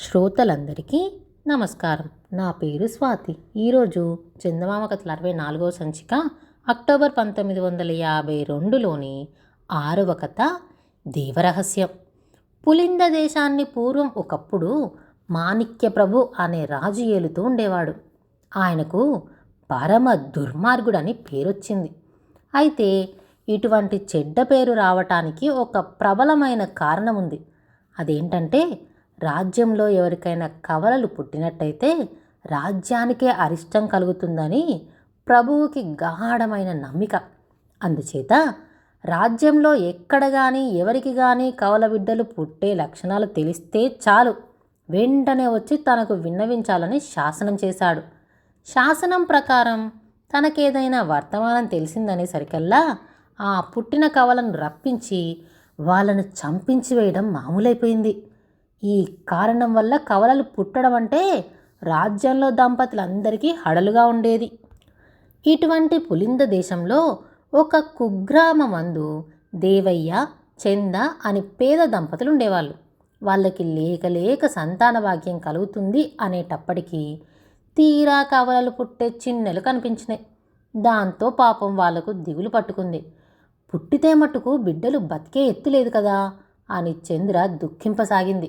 శ్రోతలందరికీ నమస్కారం. నా పేరు స్వాతి. ఈరోజు చందమామ కథల అరవై నాలుగవ సంచిక అక్టోబర్ పంతొమ్మిది వందల యాభై రెండులోని ఆరవ కథ దేవరహస్యం. పులింద దేశాన్ని పూర్వం ఒకప్పుడు మాణిక్య ప్రభు అనే రాజు ఏలుతూ ఉండేవాడు. ఆయనకు పరమ దుర్మార్గుడని పేరొచ్చింది. అయితే ఇటువంటి చెడ్డ పేరు రావటానికి ఒక ప్రబలమైన కారణం ఉంది అదేంటంటే రాజ్యంలో ఎవరికైనా కవలలు పుట్టినట్టయితే రాజ్యానికే అరిష్టం కలుగుతుందని ప్రభువుకి గాఢమైన నమ్మిక. అందుచేత రాజ్యంలో ఎక్కడ కానీ ఎవరికి కానీ కవల బిడ్డలు పుట్టే లక్షణాలు తెలిస్తే చాలు. వెంటనే వచ్చి తనకు విన్నవించాలని శాసనం చేశాడు. శాసనం ప్రకారం తనకేదైనా వర్తమానం తెలిసిందనేసరికల్లా ఆ పుట్టిన కవలను రప్పించి వాళ్ళను చంపించి వేయడం మామూలైపోయింది. ఈ కారణం వల్ల కవలలు పుట్టడం అంటే రాజ్యంలో దంపతులందరికీ హడలుగా ఉండేది. ఇటువంటి పులింద దేశంలో ఒక కుగ్రామమందు దేవయ్య చంద అని పేద దంపతులు ఉండేవాళ్ళు వాళ్ళకి లేక లేక సంతాన భాగ్యం కలుగుతుంది అనేటప్పటికీ తీరా కవలలు పుట్టే చిన్నెలు కనిపించినాయి. దాంతో పాపం వాళ్ళకు దిగులు పట్టుకుంది. పుట్టితే మటుకు బిడ్డలు బతికే ఎత్తులేదు కదా అని చంద్ర దుఃఖింపసాగింది.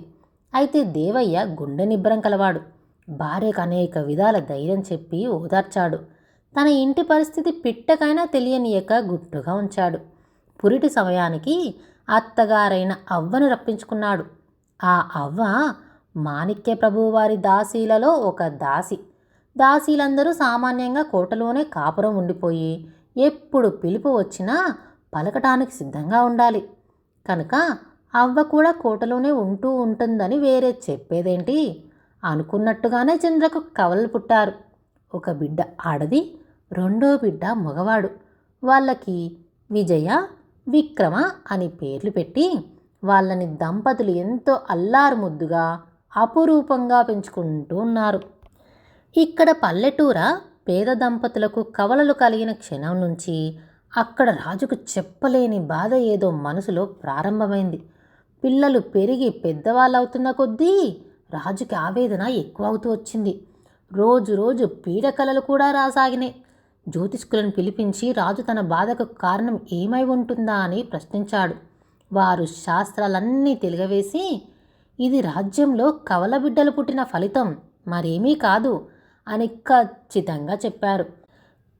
అయితే దేవయ్య గుండె నిబ్బరం కలవాడు. భార్యకు అనేక విధాల ధైర్యం చెప్పి ఓదార్చాడు. తన ఇంటి పరిస్థితి పిట్టకైనా తెలియనియక గుట్టుగా ఉంచాడు. పురిటి సమయానికి అత్తగారైన అవ్వను రప్పించుకున్నాడు. ఆ అవ్వ మాణిక్య ప్రభువారి దాసీలలో ఒక దాసి. దాసీలందరూ సామాన్యంగా కోటలోనే కాపురం ఉండిపోయి ఎప్పుడు పిలుపు వచ్చినా పలకటానికి సిద్ధంగా ఉండాలి. కనుక అవ్వ కూడా కోటలోనే ఉంటూ ఉంటుందని వేరే చెప్పేదేంటి? అనుకున్నట్టుగానే చంద్రకు కవలలు పుట్టారు. ఒక బిడ్డ ఆడది రెండో బిడ్డ మగవాడు. వాళ్ళకి విజయ విక్రమ అని పేర్లు పెట్టి వాళ్ళని దంపతులు ఎంతో అల్లారు ముద్దుగా అపురూపంగా పెంచుకుంటూ ఉన్నారు. ఇక్కడ పల్లెటూర పేద దంపతులకు కవలలు కలిగిన క్షణం నుంచి అక్కడ రాజుకు చెప్పలేని బాధ ఏదో మనసులో ప్రారంభమైంది. పిల్లలు పెరిగి పెద్దవాళ్ళవుతున్న కొద్దీ రాజుకి ఆవేదన ఎక్కువ అవుతూ వచ్చింది. రోజు రోజు పీడకలలు కూడా రాసాగినాయి. జ్యోతిష్కులను పిలిపించి రాజు తన బాధకు కారణం ఏమై ఉంటుందా అని ప్రశ్నించాడు. వారు శాస్త్రాలన్నీ తెలియవేసి ఇది రాజ్యంలో కవల బిడ్డలు పుట్టిన ఫలితం మరేమీ కాదు అని ఖచ్చితంగా చెప్పారు.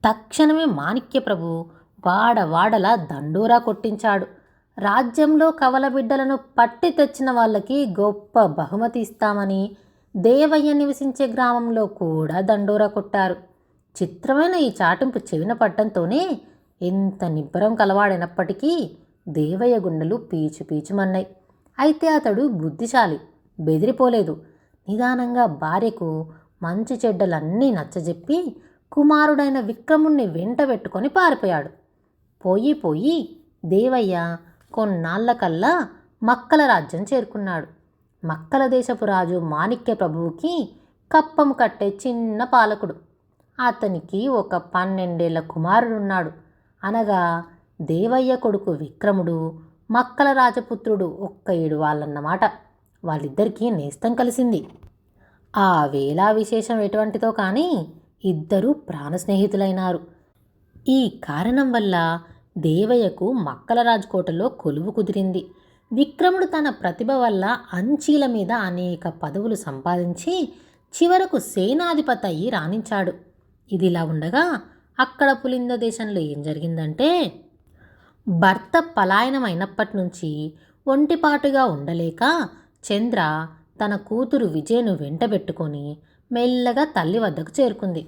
తక్షణమే మాణిక్య ప్రభు వాడవాడలా దండోరా కొట్టించాడు. రాజ్యంలో కవలబిడ్డలను పట్టి తెచ్చిన వాళ్ళకి గొప్ప బహుమతి ఇస్తామని దేవయ్య నివసించే గ్రామంలో కూడా దండోరా కొట్టారు. చిత్రమైన ఈ చాటింపు చెవిన పట్టంతోనే ఎంత నిబ్బరం కలవాడైనప్పటికీ దేవయ్య గుండెలు పీచు పీచుమన్నాయి అయితే అతడు బుద్ధిశాలి బెదిరిపోలేదు. నిదానంగా భార్యకు మంచి చెడ్డలన్నీ నచ్చజెప్పి కుమారుడైన విక్రముణ్ణి వెంట పెట్టుకొని పారిపోయాడు. పోయి పోయి దేవయ్య కొన్నాళ్ళకల్లా మక్కల రాజ్యం చేరుకున్నాడు. మక్కల దేశపు రాజు మాణిక్య ప్రభువుకి కప్పం కట్టే చిన్న పాలకుడు. అతనికి ఒక పన్నెండేళ్ళ కుమారుడున్నాడు. అనగా దేవయ్య కొడుకు విక్రముడు మక్కల రాజపుత్రుడు ఒక్క ఏడు వాళ్ళన్నమాట. వాళ్ళిద్దరికీ నేస్తం కలిసింది. ఆ వేళా విశేషం ఎటువంటిదో కానీ ఇద్దరూ ప్రాణ స్నేహితులైనారు ఈ కారణం వల్ల దేవయ్యకు మక్కల రాజకోటలో కొలువు కుదిరింది. విక్రముడు తన ప్రతిభ వల్ల అంచీల మీద అనేక పదవులు సంపాదించి చివరకు సేనాధిపతి అయ్యి రాణించాడు. ఇదిలా ఉండగా అక్కడ పులింద దేశంలో ఏం జరిగిందంటే భర్త పలాయనమైనప్పటి నుంచి ఒంటిపాటుగా ఉండలేక చంద్ర తన కూతురు విజయను వెంటబెట్టుకొని మెల్లగా తల్లి వద్దకు చేరుకుంది.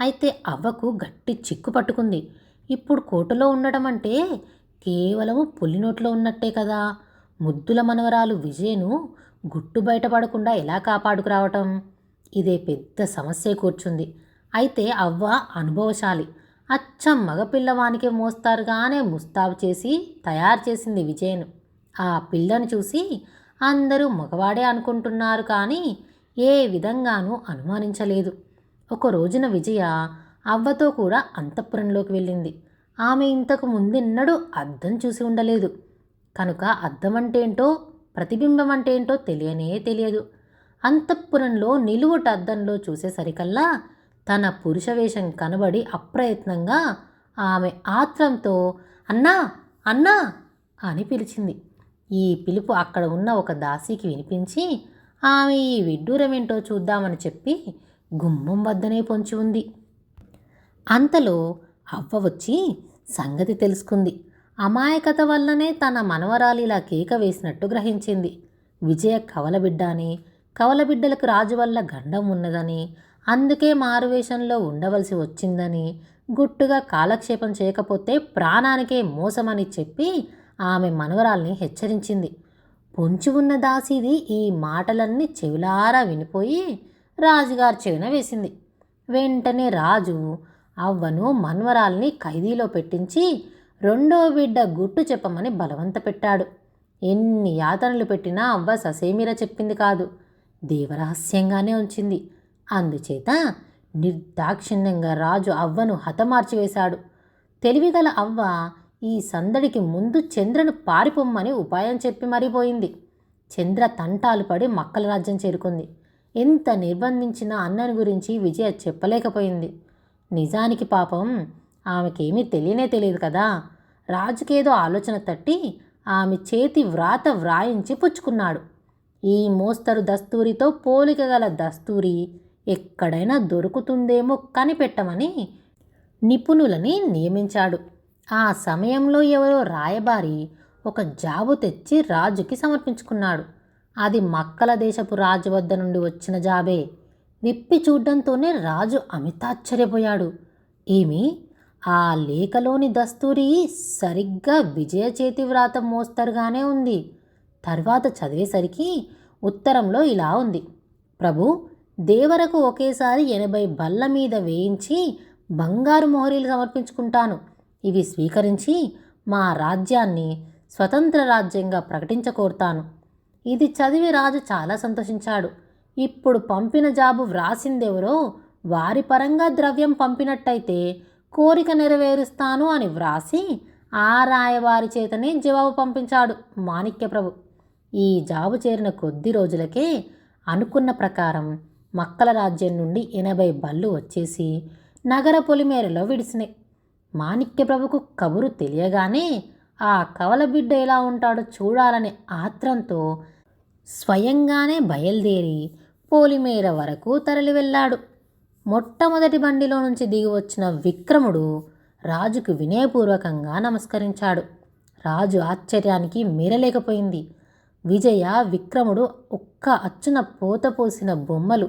అయితే అవ్వకు గట్టి చిక్కు పట్టుకుంది. ఇప్పుడు కోటలో ఉండడం అంటే కేవలము పులినోట్లో ఉన్నట్టే కదా. ముద్దుల మనవరాలు విజయను గుట్టు బయటపడకుండా ఎలా కాపాడుకురావటం? ఇదే పెద్ద సమస్య కూర్చుంది. అయితే అవ్వ అనుభవశాలి. అచ్చం మగపిల్లవానికే మోస్తారుగానే ముస్తాబు చేసి తయారు చేసింది విజయను. ఆ పిల్లను చూసి అందరూ మగవాడే అనుకుంటున్నారు కానీ ఏ విధంగానూ అనుమానించలేదు. ఒక రోజున విజయ అవ్వతో కూడా అంతఃపురంలోకి వెళ్ళింది. ఆమె ఇంతకు ముందెన్నడూ అద్దం చూసి ఉండలేదు. కనుక అద్దం అంటేంటో ప్రతిబింబం అంటే ఏంటో తెలియనే తెలియదు. అంతఃపురంలో నిలువుట అద్దంలో చూసేసరికల్లా తన పురుష వేషం కనబడి అప్రయత్నంగా ఆమె ఆత్రంతో అన్నా అన్నా అని పిలిచింది. ఈ పిలుపు అక్కడ ఉన్న ఒక దాసీకి వినిపించి ఆమె ఈ విడ్డూరమేంటో చూద్దామని చెప్పి గుమ్మం వద్దనే పొంచి ఉంది. అంతలో అవ్వ వచ్చి సంగతి తెలుసుకుంది. అమాయకత వల్లనే తన మనవరాలు ఇలా కేక వేసినట్టు గ్రహించింది. విజయ కవలబిడ్డ అని కవలబిడ్డలకు రాజు వల్ల గండం ఉన్నదని అందుకే మారువేషంలో ఉండవలసి వచ్చిందని గుట్టుగా కాలక్షేపం చేయకపోతే ప్రాణానికే మోసమని చెప్పి ఆమె మనవరాల్ని హెచ్చరించింది. పొంచి ఉన్న దాసిది ఈ మాటలన్నీ చెవిలారా వినిపోయి రాజుగారి చెవిన వేసింది. వెంటనే రాజు అవ్వను మన్వరాల్ని ఖైదీలో పెట్టించి రెండో బిడ్డ గుట్టు చెప్పమని బలవంత పెట్టాడు. ఎన్ని యాతనలు పెట్టినా అవ్వ ససేమిరా చెప్పింది కాదు. దేవరహస్యంగానే ఉంచింది. అందుచేత నిర్దాక్షిణ్యంగా రాజు అవ్వను హతమార్చివేశాడు తెలివిగల అవ్వ ఈ సందడికి ముందు చంద్రను పారిపోమ్మని ఉపాయం చెప్పి మరిపోయింది చంద్ర తంటాలు పడి మక్కల రాజ్యం చేరుకుంది. ఎంత నిర్బంధించినా అన్నని గురించి విజయ చెప్పలేకపోయింది. నిజానికి పాపం ఆమెకేమీ తెలియనే తెలియదు కదా. రాజుకేదో ఆలోచన తట్టి ఆమె చేతి వ్రాత వ్రాయించి పుచ్చుకున్నాడు. ఈ మోస్తరు దస్తూరితో పోలిక గల దస్తూరి ఎక్కడైనా దొరుకుతుందేమో కనిపెట్టమని నిపుణులని నియమించాడు. ఆ సమయంలో ఎవరో రాయబారి ఒక జాబు తెచ్చి రాజుకి సమర్పించుకున్నాడు. అది మక్కల దేశపు రాజు వద్ద నుండి వచ్చిన జాబే. విప్పి చూడ్డంతోనే రాజు అమితాశ్చర్యపోయాడు. ఏమి? ఆ లేఖలోని దస్తూరి సరిగ్గా విజయ చేతి వ్రాత మోస్తరుగానే ఉంది. తర్వాత చదివేసరికి ఉత్తరంలో ఇలా ఉంది. ప్రభు దేవరకు ఒకేసారి ఎనభై బల్ల మీద వేయించి బంగారు మొహరీలు సమర్పించుకుంటాను. ఇవి స్వీకరించి మా రాజ్యాన్ని స్వతంత్ర రాజ్యంగా ప్రకటించకోరుతాను ఇది చదివి రాజు చాలా సంతోషించాడు. ఇప్పుడు పంపిన జాబు వ్రాసిందెవరో వారి పరంగా ద్రవ్యం పంపినట్టయితే కోరిక నెరవేరుస్తాను అని వ్రాసి ఆ రాయవారి చేతనే జవాబు పంపించాడు మాణిక్యప్రభు. ఈ జాబు చేరిన కొద్ది రోజులకే అనుకున్న ప్రకారం మక్కల రాజ్యం నుండి ఎనభై బళ్ళు వచ్చేసి నగర పొలిమేరలో విడిసినాయి. మాణిక్యప్రభుకు కబురు తెలియగానే ఆ కవల బిడ్డ ఎలా ఉంటాడో చూడాలనే ఆత్రంతో స్వయంగానే బయలుదేరి పోలిమేర వరకు తరలి వెళ్ళాడు. మొట్టమొదటి బండిలో నుంచి దిగి వచ్చిన విక్రముడు రాజుకు వినయపూర్వకంగా నమస్కరించాడు. రాజు ఆశ్చర్యానికి మీరలేకపోయింది విజయ విక్రముడు ఒక్క అచ్చున పోత పోసిన బొమ్మలు.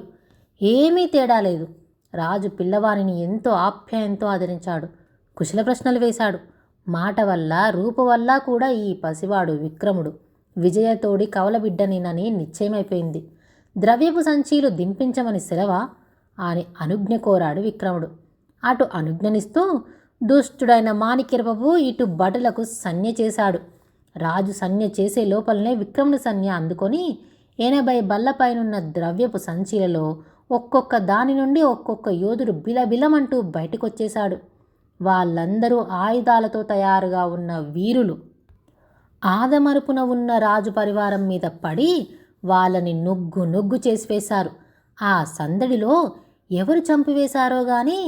ఏమీ తేడా లేదు. రాజు పిల్లవారిని ఎంతో ఆప్యాయంతో ఆదరించాడు. కుశల ప్రశ్నలు వేశాడు. మాట వల్ల రూపు వల్ల కూడా ఈ పసివాడు విక్రముడు. విజయతోడి కవలబిడ్డనేనని నిశ్చయమైపోయింది. ద్రవ్యపు సంచీలు దింపించమని శిలవ అని అనుజ్ఞ కోరాడు విక్రముడు. అటు అనుజ్ఞనిస్తూ దుష్టుడైన మాణిక్యరబాబు ఇటు భటులకు సన్య చేశాడు. రాజు సన్య చేసే లోపలనే విక్రముడు సన్య అందుకొని ఎనభై బల్లపైనున్న ద్రవ్యపు సంచీలలో ఒక్కొక్క దాని నుండి ఒక్కొక్క యోధుడు బిలబిలమంటూ బయటకొచ్చేశాడు. వాళ్ళందరూ ఆయుధాలతో తయారుగా ఉన్న వీరులు. ఆదమరుపున ఉన్న రాజు పరివారం మీద పడి వాళ్ళని నుగ్గు నుగ్గు చేసివేశారు ఆ సందడిలో ఎవరు చంపివేశారో గాని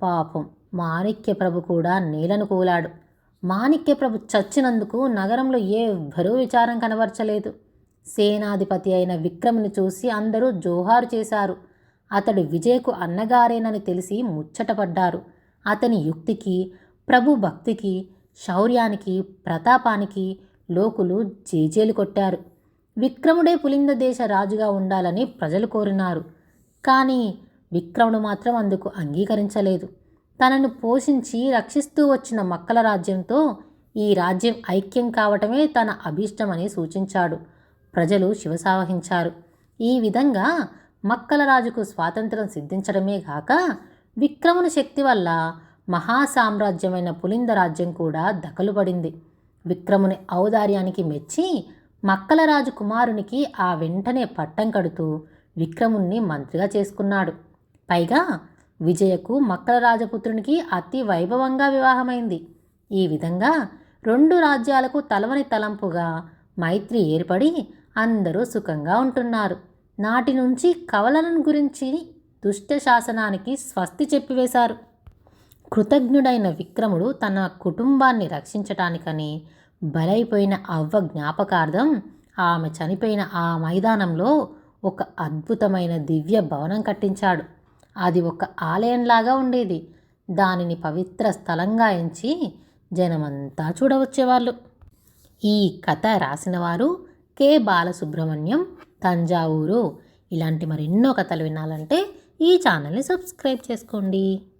పాపం మాణిక్యప్రభు కూడా నేలను కూలాడు. మాణిక్యప్రభు చచ్చినందుకు నగరంలో ఎవ్వరూ విచారం కనబరచలేదు. సేనాధిపతి అయిన విక్రముని చూసి అందరూ జోహారు చేశారు. అతడు విజయకు అన్నగారేనని తెలిసి ముచ్చటపడ్డారు. అతని యుక్తికి ప్రభు భక్తికి శౌర్యానికి ప్రతాపానికి లోకులు జేజేలు కొట్టారు. విక్రముడే పులింద దేశ రాజుగా ఉండాలని ప్రజలు కోరినారు. కానీ విక్రముడు మాత్రం అందుకు అంగీకరించలేదు. తనను పోషించి రక్షిస్తూ వచ్చిన మక్కల రాజ్యంతో ఈ రాజ్యం ఐక్యం కావటమే తన అభీష్టమని సూచించాడు. ప్రజలు శివసావహించారు. ఈ విధంగా మక్కల రాజుకు స్వాతంత్రం సిద్ధించడమే గాక విక్రముని శక్తి వల్ల మహాసామ్రాజ్యమైన పులింద రాజ్యం కూడా దఖలుపడింది. విక్రముని ఔదార్యానికి మెచ్చి మక్కల రాజు కుమారునికి ఆ వెంటనే పట్టం కడుతూ విక్రముణ్ణి మంత్రిగా చేసుకున్నాడు. పైగా విజయకు మక్కల రాజపుత్రునికి అతి వైభవంగా వివాహమైంది. ఈ విధంగా రెండు రాజ్యాలకు తలవని తలంపుగా మైత్రి ఏర్పడి అందరూ సుఖంగా ఉంటున్నారు. నాటి నుంచి కవలలను గురించి దుష్ట శాసనానికి స్వస్తి చెప్పివేశారు. కృతజ్ఞుడైన విక్రముడు తన కుటుంబాన్ని రక్షించటానికని బలైపోయిన అవ్వ జ్ఞాపకార్థం ఆమె చనిపోయిన ఆ మైదానంలో ఒక అద్భుతమైన దివ్య భవనం కట్టించాడు. అది ఒక ఆలయంలాగా ఉండేది. దానిని పవిత్ర స్థలంగా ఎంచి జనమంతా చూడవచ్చేవాళ్ళు. ఈ కథ రాసినవారు కె. బాలసుబ్రహ్మణ్యం తంజావూరు. ఇలాంటి మరెన్నో కథలు వినాలంటే ఈ ఛానల్ని సబ్స్క్రైబ్ చేసుకోండి.